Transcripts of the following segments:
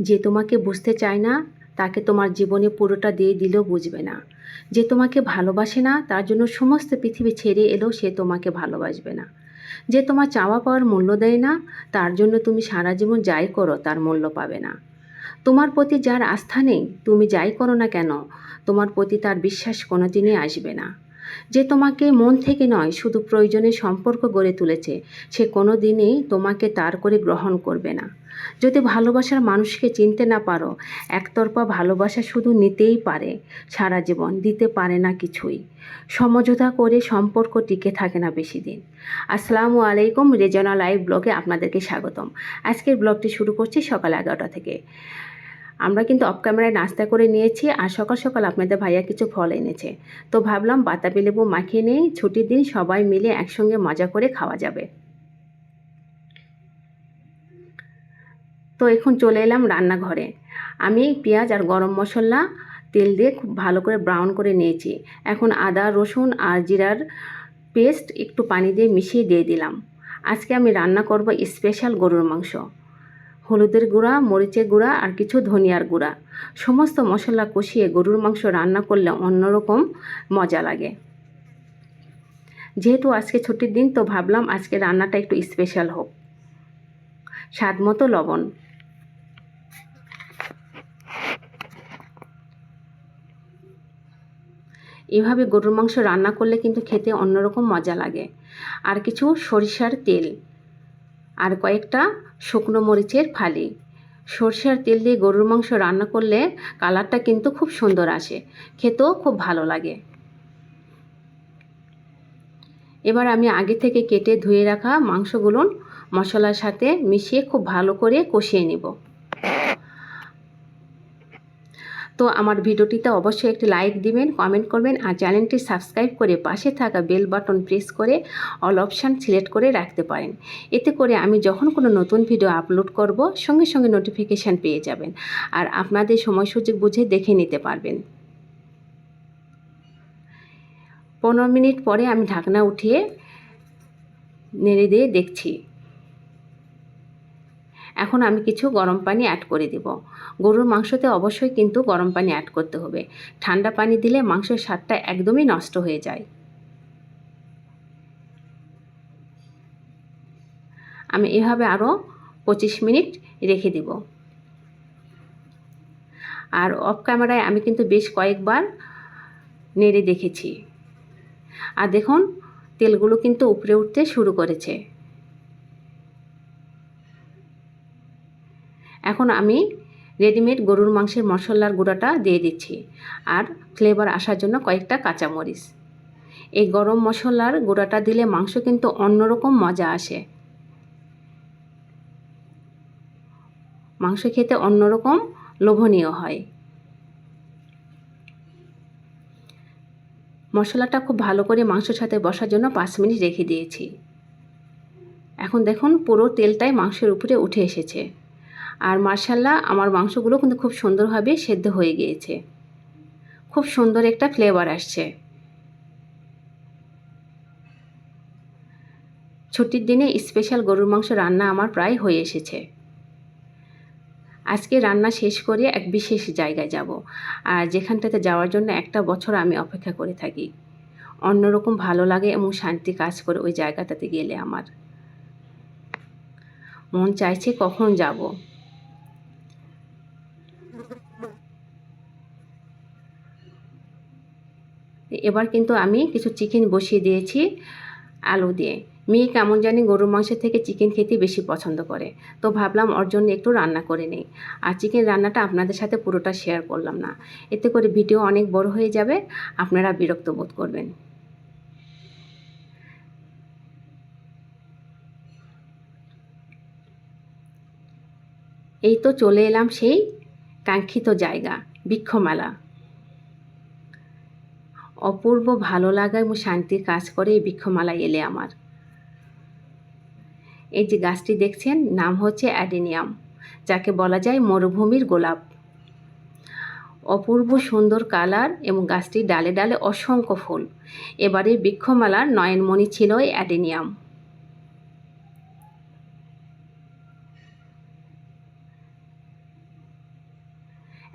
যে তোমাকে বুঝতে চায় না, তাকে তোমার জীবনে পুরোটা দিয়ে দিলেও বুঝবে না। যে তোমাকে ভালোবাসে না, তার জন্য সমস্ত পৃথিবী ছেড়ে এলেও সে তোমাকে ভালোবাসবে না। যে তোমার চাওয়া পাওয়ার মূল্য দেয় না, তার জন্য তুমি সারা জীবন যাই করো, তার মূল্য পাবে না। তোমার প্রতি যার আস্থা নেই, তুমি যাই করো না কেন, তোমার প্রতি তার বিশ্বাস কোনোদিনই আসবে না। যে তোমাকে মন থেকে নয়, শুধু প্রয়োজনে সম্পর্ক গড়ে তুলেছে, সে কোনো দিনই তোমাকে তার করে গ্রহণ করবে না। যদি ভালোবাসার মানুষকে চিনতে না পারো, একতরফা ভালোবাসা শুধু নিতেই পারে, সারা জীবন দিতে পারে না কিছুই। সমঝোতা করে সম্পর্ক টিকে থাকে না বেশি দিন আসসালামু আলাইকুম, রেজনা লাইভ ব্লগে আপনাদেরকে স্বাগতম। আজকের ব্লগটি শুরু করছি সকাল এগারোটা থেকে। আমরা কিন্তু অফ ক্যামেরায় নাস্তা করে নিয়েছি আর সকাল সকাল আপনাদের ভাইয়া কিছু ফল এনেছে। তো ভাবলাম বাতাবি লেবু মাখিয়ে নেই, ছুটির দিন সবাই মিলে একসঙ্গে মজা করে খাওয়া যাবে। তো এখন চলে এলাম রান্নাঘরে। আমি পেঁয়াজ আর গরম মশলা, তেল দিয়ে খুব ভালো করে ব্রাউন করে নিয়েছি। এখন আদা, রসুন আর জিরার পেস্ট একটু পানি দিয়ে মিশিয়ে দিয়ে দিলাম। আজকে আমি রান্না করব স্পেশাল গরুর মাংস। হলুদের গুঁড়া, মরিচের গুঁড়া আর কিছু ধনিয়ার গুঁড়া। সমস্ত মশলা কষিয়ে গরুর মাংস রান্না করলে অন্যরকম মজা লাগে। যেহেতু আজকে ছুটির দিন, তো ভাবলাম আজকে রান্নাটা একটু স্পেশাল হোক। স্বাদ মতো লবণ। এভাবে গরুর মাংস রান্না করলে কিন্তু খেতে অন্যরকম মজা লাগে। আর কিছু সরিষার তেল। আর কয়েকটা শুকনো মরিচের ফালি। সর্ষের তেল দিয়ে গরুর মাংস রান্না করলে কালারটা কিন্তু খুব সুন্দর আসে। খেতেও খুব ভালো লাগে। এবার আমি আগে থেকে কেটে ধুয়ে রাখা মাংসগুলো মশলার সাথে মিশিয়ে খুব ভালো করে কষিয়ে নেব। তো আমার ভিডিওটিতে অবশ্যই একটি লাইক দিবেন কমেন্ট করবেন আর চ্যানেলটি সাবস্ক্রাইব করে পাশে থাকা বেল বাটন প্রেস করে অল অপশান সিলেক্ট করে রাখতে পারেন। এতে করে আমি যখন কোনো নতুন ভিডিও আপলোড করব, সঙ্গে সঙ্গে নোটিফিকেশান পেয়ে যাবেন আর আপনাদের সময় সুযোগ বুঝে দেখে নিতে পারবেন। পনেরো মিনিট পরে আমি ঢাকনা উঠিয়ে নেড়ে দিয়ে দেখছি। এখন আমি কিছু গরম পানি অ্যাড করে দেব। গরুর মাংসতে অবশ্যই কিন্তু গরম পানি অ্যাড করতে হবে। ঠান্ডা পানি দিলে মাংসের স্বাদটা একদমই নষ্ট হয়ে যায়। আমি এভাবে আরও পঁচিশ মিনিট রেখে দেব। আর অফ ক্যামেরায় আমি কিন্তু বেশ কয়েকবার নেড়ে দেখেছি। আর দেখুন, তেলগুলো কিন্তু উপরে উঠতে শুরু করেছে। এখন আমি রেডিমেড গরুর মাংসের মশলার গুঁড়াটা দিয়ে দিচ্ছি আর ফ্লেভার আসার জন্য কয়েকটা কাঁচামরিচ। এই গরম মশলার গুঁড়াটা দিলে মাংস কিন্তু অন্যরকম মজা আসে। মাংস খেতে অন্যরকম লোভনীয় হয়। মশলাটা খুব ভালো করে মাংসের সাথে বসার জন্য পাঁচ মিনিট রেখে দিয়েছি। এখন দেখুন পুরো তেলটাই মাংসের উপরে উঠে এসেছে। আর মার্শাল্লাহ আমার মাংসগুলো কিন্তু খুব সুন্দরভাবে সেদ্ধ হয়ে গিয়েছে। খুব সুন্দর একটা ফ্লেভার আসছে। ছুটির দিনে স্পেশাল গরুর মাংস রান্না আমার প্রায় হয়ে এসেছে। আজকে রান্না শেষ করে এক বিশেষ জায়গায় যাব আর যেখানটাতে যাওয়ার জন্য একটা বছর আমি অপেক্ষা করে থাকি। অন্যরকম ভালো লাগে এবং শান্তি কাজ করে ওই জায়গাটাতে গেলে আমার। মন চাইছে কখন যাব। এবার কিন্তু আমি কিছু চিকেন বসিয়ে দিয়েছি আলু দিয়ে। মেয়ে কেমন জানি গরুর মাংসের থেকে চিকেন খেতে বেশি পছন্দ করে। তো ভাবলাম ওর জন্য একটু রান্না করে নেই। আর চিকেন রান্নাটা আপনাদের সাথে পুরোটা শেয়ার করলাম না। এতে করে ভিডিও অনেক বড় হয়ে যাবে। আপনারা বিরক্ত বোধ করবেন। এই তো চলে এলাম সেই কাঙ্ক্ষিত জায়গা, বৃক্ষমেলা। অপূর্ব ভালো লাগা এবং শান্তির কাজ করে এই বৃক্ষমালায় এলে আমার। এই যে গাছটি দেখছেন, নাম হচ্ছে অ্যাডেনিয়াম, যাকে বলা যায় মরুভূমির গোলাপ। অপূর্ব সুন্দর কালার এবং গাছটির ডালে ডালে অসংখ্য ফুল। এবারে বৃক্ষমালার নয়নমণি ছিল অ্যাডেনিয়াম।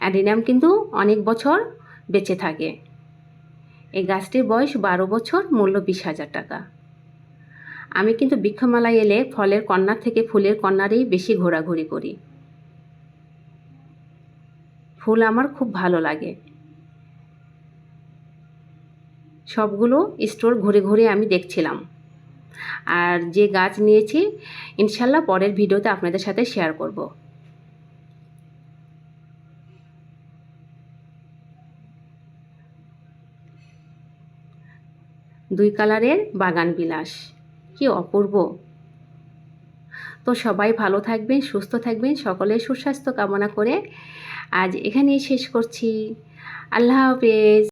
অ্যাডিনিয়াম কিন্তু অনেক বছর বেঁচে থাকে। এই গাছটির বয়স বারো বছর, মূল্য বিশ হাজার টাকা। আমি কিন্তু বৃক্ষমেলায় এলে ফলের কর্নার থেকে ফুলের কর্নারেই বেশি ঘোরাঘুরি করি। ফুল আমার খুব ভালো লাগে। সবগুলো স্টোর ঘুরে ঘুরে আমি দেখছিলাম। আর যে গাছ নিয়েছি, ইনশাল্লাহ পরের ভিডিওতে আপনাদের সাথে শেয়ার করব। দুই কালারের বাগান বিলাস। কি অপূর্ব। তো সবাই ভালো থাকবেন, সুস্থ থাকবেন, সকলের সুস্বাস্থ্য কামনা করে আজ এখানেই শেষ করছি। আল্লাহ হাফেজ।